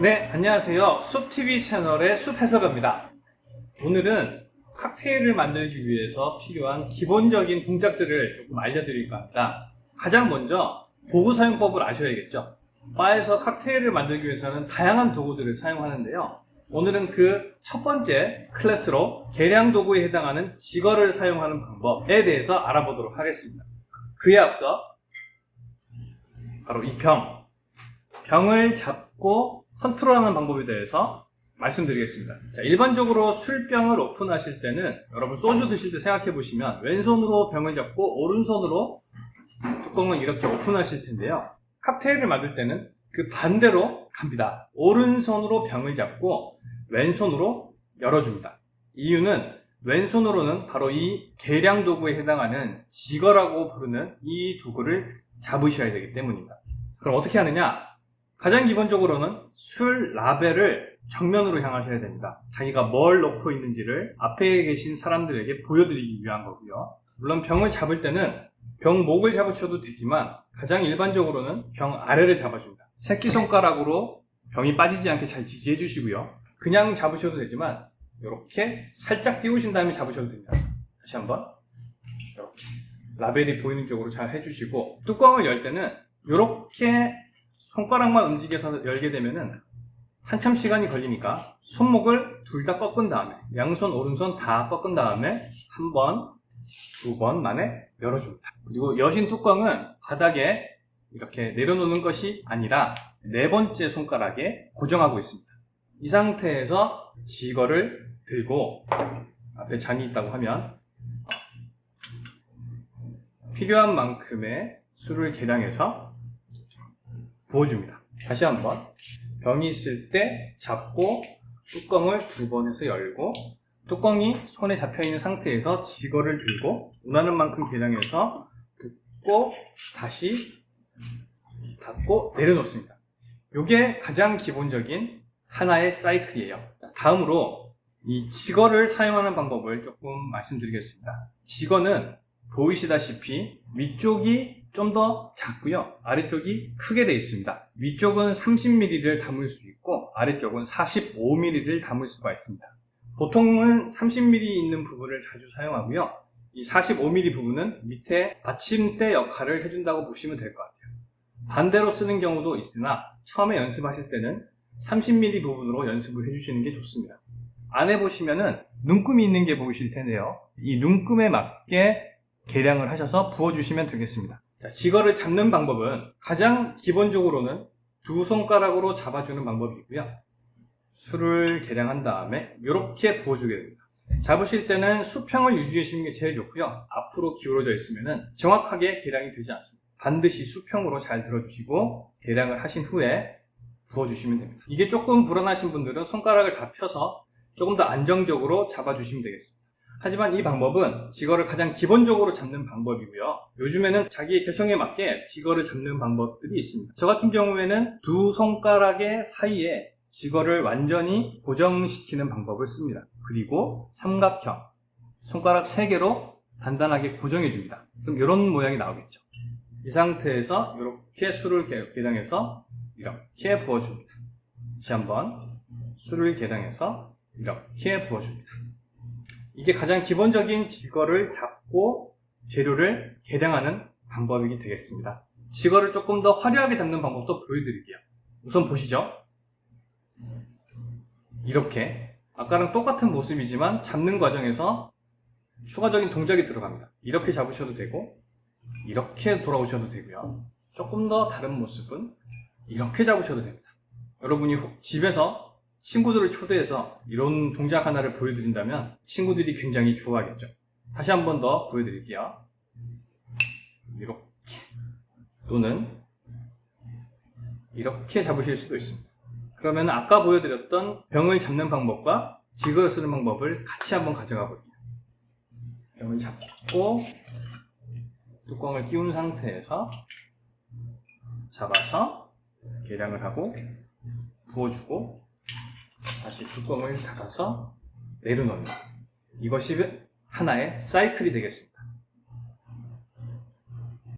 네, 안녕하세요. 숲TV 채널의 숲해석입니다. 오늘은 칵테일을 만들기 위해서 필요한 기본적인 동작들을 조금 알려드릴까 합니다. 가장 먼저 도구 사용법을 아셔야겠죠. 바에서 칵테일을 만들기 위해서는 다양한 도구들을 사용하는데요. 오늘은 그 첫 번째 클래스로 계량 도구에 해당하는 지거를 사용하는 방법에 대해서 알아보도록 하겠습니다. 그에 앞서 바로 이 병, 병을 잡고 컨트롤하는 방법에 대해서 말씀드리겠습니다. 자, 일반적으로 술병을 오픈하실 때는 여러분 소주 드실 때 생각해 보시면 왼손으로 병을 잡고 오른손으로 뚜껑을 이렇게 오픈하실 텐데요. 칵테일을 만들 때는 그 반대로 갑니다. 오른손으로 병을 잡고 왼손으로 열어줍니다. 이유는 왼손으로는 바로 이 계량 도구에 해당하는 지거라고 부르는 이 도구를 잡으셔야 되기 때문입니다. 그럼 어떻게 하느냐? 가장 기본적으로는 술 라벨을 정면으로 향하셔야 됩니다. 자기가 뭘 넣고 있는지를 앞에 계신 사람들에게 보여드리기 위한 거고요. 물론 병을 잡을 때는 병 목을 잡으셔도 되지만 가장 일반적으로는 병 아래를 잡아줍니다. 새끼손가락으로 병이 빠지지 않게 잘 지지해 주시고요. 그냥 잡으셔도 되지만 이렇게 살짝 띄우신 다음에 잡으셔도 됩니다. 다시 한번 이렇게 라벨이 보이는 쪽으로 잘 해주시고 뚜껑을 열 때는 이렇게 손가락만 움직여서 열게 되면은 한참 시간이 걸리니까 손목을 둘 다 꺾은 다음에 양손 오른손 다 꺾은 다음에 한 번, 두 번 만에 열어줍니다. 그리고 여신 뚜껑은 바닥에 이렇게 내려놓는 것이 아니라 네 번째 손가락에 고정하고 있습니다. 이 상태에서 지거를 들고 앞에 잔이 있다고 하면 필요한 만큼의 술을 계량해서 부어줍니다. 다시 한번 병이 있을 때 잡고 뚜껑을 두번 해서 열고 뚜껑이 손에 잡혀 있는 상태에서 지거를 들고 원하는 만큼 계량해서 붓고 다시 닫고 내려놓습니다. 이게 가장 기본적인 하나의 사이클이에요. 다음으로 이 지거를 사용하는 방법을 조금 말씀드리겠습니다. 지거는 보이시다시피 위쪽이 좀 더 작고요. 아래쪽이 크게 되어 있습니다. 위쪽은 30ml를 담을 수 있고 아래쪽은 45ml를 담을 수가 있습니다. 보통은 30ml 있는 부분을 자주 사용하고요. 이 45ml 부분은 밑에 받침대 역할을 해준다고 보시면 될 것 같아요. 반대로 쓰는 경우도 있으나 처음에 연습하실 때는 30mm 부분으로 연습을 해주시는 게 좋습니다. 안에 보시면은 눈금이 있는 게 보이실 텐데요. 이 눈금에 맞게 계량을 하셔서 부어주시면 되겠습니다. 자, 지거를 잡는 방법은 가장 기본적으로는 두 손가락으로 잡아주는 방법이고요. 술을 계량한 다음에 이렇게 부어주게 됩니다. 잡으실 때는 수평을 유지하시는 게 제일 좋고요. 앞으로 기울어져 있으면 정확하게 계량이 되지 않습니다. 반드시 수평으로 잘 들어주시고 계량을 하신 후에 부어주시면 됩니다. 이게 조금 불안하신 분들은 손가락을 다 펴서 조금 더 안정적으로 잡아주시면 되겠습니다. 하지만 이 방법은 지거를 가장 기본적으로 잡는 방법이고요. 요즘에는 자기의 개성에 맞게 지거를 잡는 방법들이 있습니다. 저 같은 경우에는 두 손가락의 사이에 지거를 완전히 고정시키는 방법을 씁니다. 그리고 삼각형, 손가락 3개로 단단하게 고정해 줍니다. 그럼 이런 모양이 나오겠죠. 이 상태에서 이렇게 술을 계- 계량해서 이렇게 부어줍니다. 다시 한번 술을 계량해서 이렇게 부어줍니다. 이게 가장 기본적인 지거를 잡고 재료를 계량하는 방법이 되겠습니다. 지거를 조금 더 화려하게 잡는 방법도 보여드릴게요. 우선 보시죠. 이렇게 아까랑 똑같은 모습이지만 잡는 과정에서 추가적인 동작이 들어갑니다. 이렇게 잡으셔도 되고 이렇게 돌아오셔도 되고요. 조금 더 다른 모습은 이렇게 잡으셔도 됩니다. 여러분이 혹- 집에서 친구들을 초대해서 이런 동작 하나를 보여드린다면 친구들이 굉장히 좋아하겠죠. 다시 한 번 더 보여드릴게요. 이렇게 또는 이렇게 잡으실 수도 있습니다. 그러면 아까 보여드렸던 병을 잡는 방법과 지거를 쓰는 방법을 같이 한번 가져가 볼게요. 병을 잡고 뚜껑을 끼운 상태에서 잡아서 계량을 하고 부어주고 다시 뚜껑을 닫아서 내려놓는 이것이 하나의 사이클이 되겠습니다.